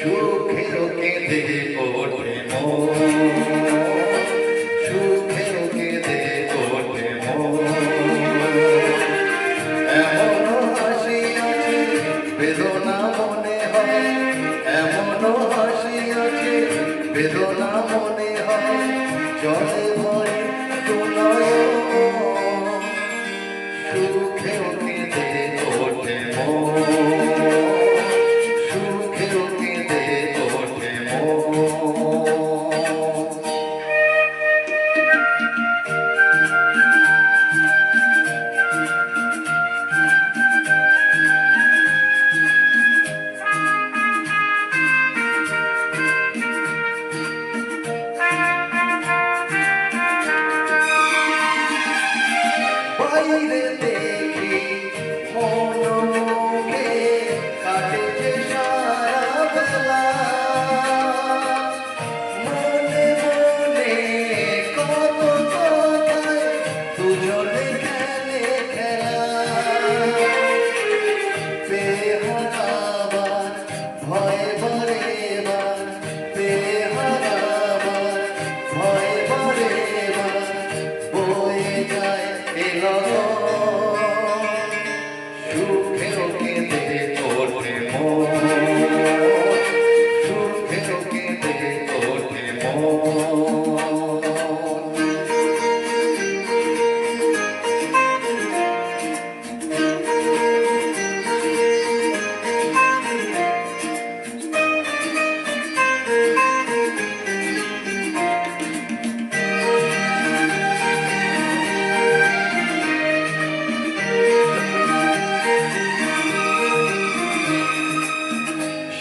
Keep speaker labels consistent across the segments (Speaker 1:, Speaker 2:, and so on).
Speaker 1: সুখের কেঁদে ওঠে সুখের কেঁদে ওঠে এমন হাসি আছে, বেদনা মনে হয়। এমন হাসি আছে, বেদনা মনে হয়। চলে waited.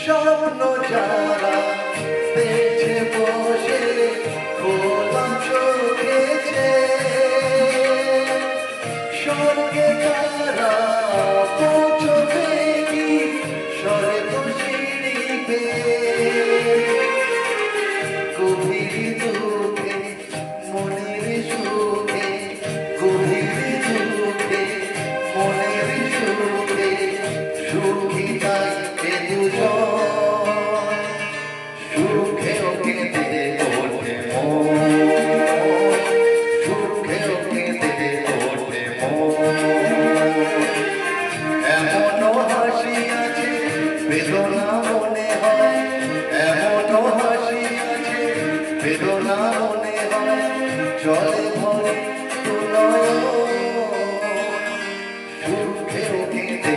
Speaker 1: স্বপ্ন যারা পেয়েছে বসে খোলাম চোখেছে স্বর্গে তারা পৌঁছবে কি? স্বরে তো সিঁড়িবে গভীর দূর বেদনা মনে হয় এমন হাসি আছে। বেদনা মনে হয় চলে ভরে সুখে উঠিতে